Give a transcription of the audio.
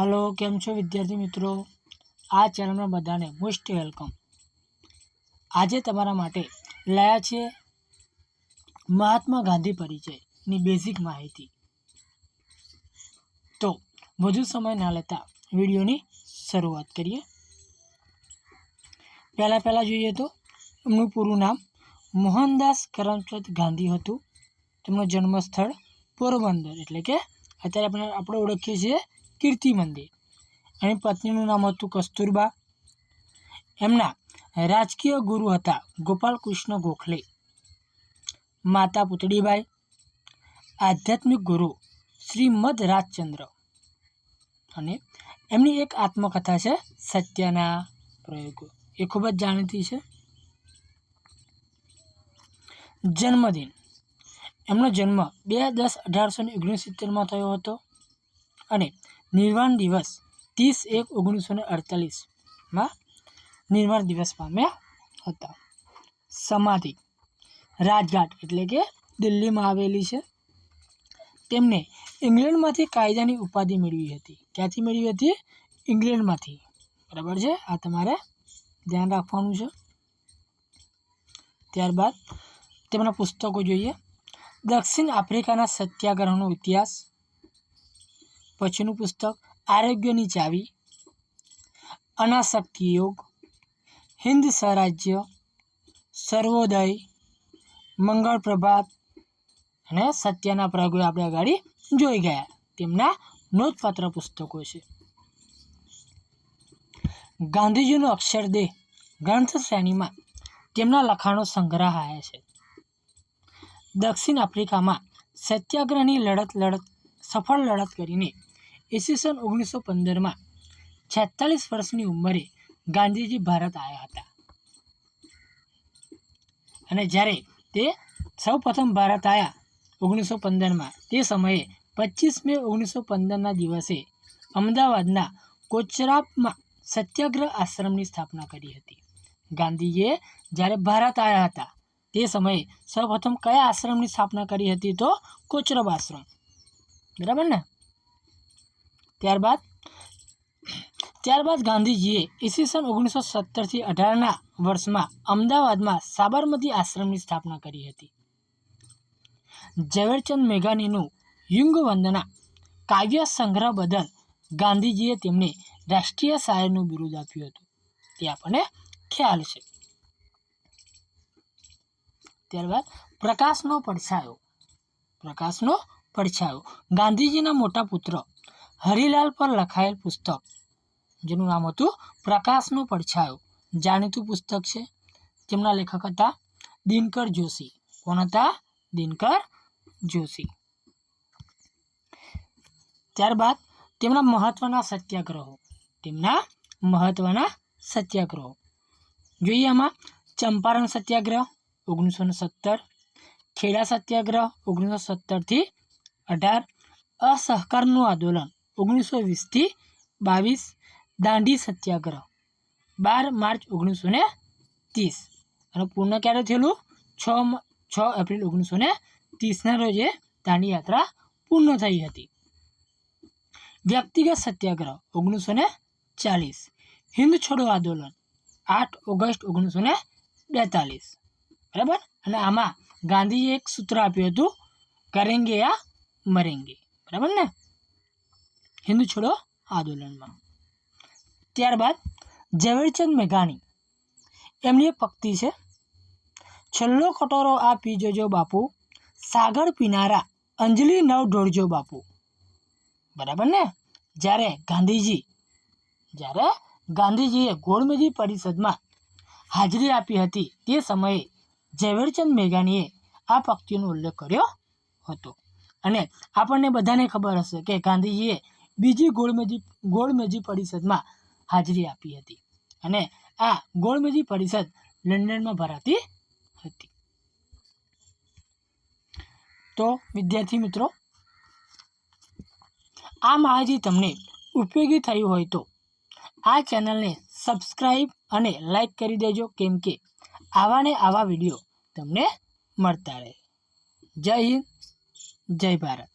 Hello કેમ છો વિદ્યાર્થી મિત્રો? આ ચેનલમાં બધાને મોસ્ટ વેલકમ આજે તમારા માટે લાયા છે મહાત્મા ગાંધી પરિચયની બેઝિક માહિતી. તો, વધુ સમય ના લેતા વિડીયોની શરૂઆત કરીએ. પહેલાં પહેલાં જોઈએ તો, એમનું પૂરું નામ મોહનદાસ કરમચંદ ગાંધી હતું. તેમનું જન્મસ્થળ પોરબંદર, એટલે કે અત્યારે આપણે આપણે ઓળખીએ છીએ કીર્તિ મંદિર. એની પત્નીનું નામ હતું કસ્તુરબા. એમના રાજકીય ગુરુ હતા ગોપાલ કૃષ્ણ ગોખલે. માતા પુતળીબાઈ. આધ્યાત્મિક ગુરુ શ્રીમદ રાજચંદ્ર અને એમની એક આત્મકથા છે સત્યના પ્રયોગો. એ ખૂબ જ જાણીતી છે. જન્મદિન. એમનો જન્મ બે દસ અઢારસો ને ઓગણસિત્તેરમાં થયો હતો. અને નિર્વાણ દિવસ, ત્રીસ એક ઓગણીસો ને અડતાલીસમાં નિર્વાણ દિવસ પામ્યા હતા. સમાધિ, રાજઘાટ એટલે કે દિલ્હીમાં આવેલી છે. તેમને ઇંગ્લેન્ડમાંથી કાયદાની ઉપાધિ મેળવી હતી. ક્યાંથી મેળવી હતી? ઇંગ્લેન્ડમાંથી. બરાબર છે? આ તમારે ધ્યાન રાખવાનું છે. ત્યારબાદ તેમના પુસ્તકો જોઈએ. દક્ષિણ આફ્રિકાના સત્યાગ્રહનો ઇતિહાસ પછીનું પુસ્તક આરોગ્યની ચાવી, અનાસક્તિ યોગ, હિન્દ સ્વરાજ્ય, સર્વોદય, મંગળ પ્રભાત અને સત્યના પ્રયોગો આપણે આગળ જોઈ ગયા. તેમના નોંધપાત્ર પુસ્તકો છે. ગાંધીજીનો અક્ષરદેહ ગ્રંથ શ્રેણીમાં તેમના લખાણો સંગ્રહાયા છે. દક્ષિણ આફ્રિકામાં સત્યાગ્રહની લડત લડત, સફળ લડત કરીને ઈસવીસન ઓગણીસો પંદરમાં છેતાલીસ વર્ષની ઉંમરે ગાંધીજી ભારત આવ્યા હતા. અને જ્યારે તે સૌ પ્રથમ ભારત આવ્યા ઓગણીસો પંદરમાં તે સમયે પચીસ મે ઓગણીસો પંદરના દિવસે અમદાવાદના કોચરાપમાં સત્યાગ્રહ આશ્રમની સ્થાપના કરી હતી. ગાંધીજીએ જ્યારે ભારત આવ્યા હતા, તે સમયે સૌપ્રથમ કયા આશ્રમની સ્થાપના કરી હતી તો કોચરબ આશ્રમ. બરાબર ને? ત્યારબાદ ત્યારબાદ ગાંધીજીએ ઈસવીસન ઓગણીસો સત્તરથી અઢારના વર્ષમાં અમદાવાદમાં સાબરમતી આશ્રમની સ્થાપના કરી હતી. ઝવેરચંદ મેઘાણીનું યુંગ વંદના કાવ્ય સંગ્રહ બદલ ગાંધીજીએ તેમને રાષ્ટ્રીય શાયરનું બિરુદ આપ્યું હતું. તે આપણને ખ્યાલ છે. ત્યારબાદ પ્રકાશનો પડછાયો. પ્રકાશનો પડછાયો. ગાંધીજીના મોટા પુત્ર હરિલાલ પર લખાયેલ પુસ્તક, જેનું નામ હતું પ્રકાશનો પડછાયો. જાણીતું પુસ્તક છે. તેમના લેખક હતા દિનકર જોશી. કોણ હતા? દિનકર જોશી. ત્યારબાદ તેમના મહત્વના સત્યાગ્રહો. તેમના મહત્વના સત્યાગ્રહો. જોઈએ આમાં ચંપારણ સત્યાગ્રહ ઓગણીસો ને સત્તર, ખેડા સત્યાગ્રહ ઓગણીસો સત્તરથી અઢાર, અસહકારનું આંદોલન ઓગણીસો વીસથી બાવીસ દાંડી સત્યાગ્રહ, બાર માર્ચ ઓગણીસો ને ત્રીસ અને પૂર્ણ ક્યારે થયેલું? છ છ એપ્રિલ ઓગણીસો ને ત્રીસના રોજે દાંડી યાત્રા પૂર્ણ થઈ હતી. વ્યક્તિગત સત્યાગ્રહ ઓગણીસો ને ચાલીસ. હિન્દ છોડો આંદોલન, આઠ ઓગસ્ટ ઓગણીસો ને બેતાલીસ. બરાબર? અને આમાં ગાંધીએ એક સૂત્ર આપ્યું હતું કરેંગે યા મરેંગે. બરાબર ને? હિન્દુ છોડો આંદોલનમાં. ત્યારબાદ ઝવેરચંદ મેઘાણી. એમની એક પક્તિ છે. છેલ્લો કટોરો આ પી જોજો બાપુ, સાગર પીનારા, અંજલિ નવ ઢોળજો બાપુ. બરાબર ને? જ્યારે ગાંધીજી, જ્યારે ગાંધીજીએ ગોળમેજી પરિષદમાં હાજરી આપી હતી તે સમયે ઝવેરચંદ મેઘાણીએ આ પક્તિનો ઉલ્લેખ કર્યો હતો. અને આપણને બધાને ખબર હશે કે ગાંધીજીએ બીજી ગોળમેજી ગોળમેજી પરિષદમાં હાજરી આપી હતી. અને આ ગોળમેજી પરિષદ લંડનમાં ભરાતી હતી. તો વિદ્યાર્થી મિત્રો આ માહિતી તમને ઉપયોગી થઈ હોય તો આ ચેનલને સબસ્ક્રાઈબ અને લાઈક કરી દેજો, કેમ કે આવા ને આવા વીડિયો તમને મળતા રહે. જય હિન્દ, જય ભારત.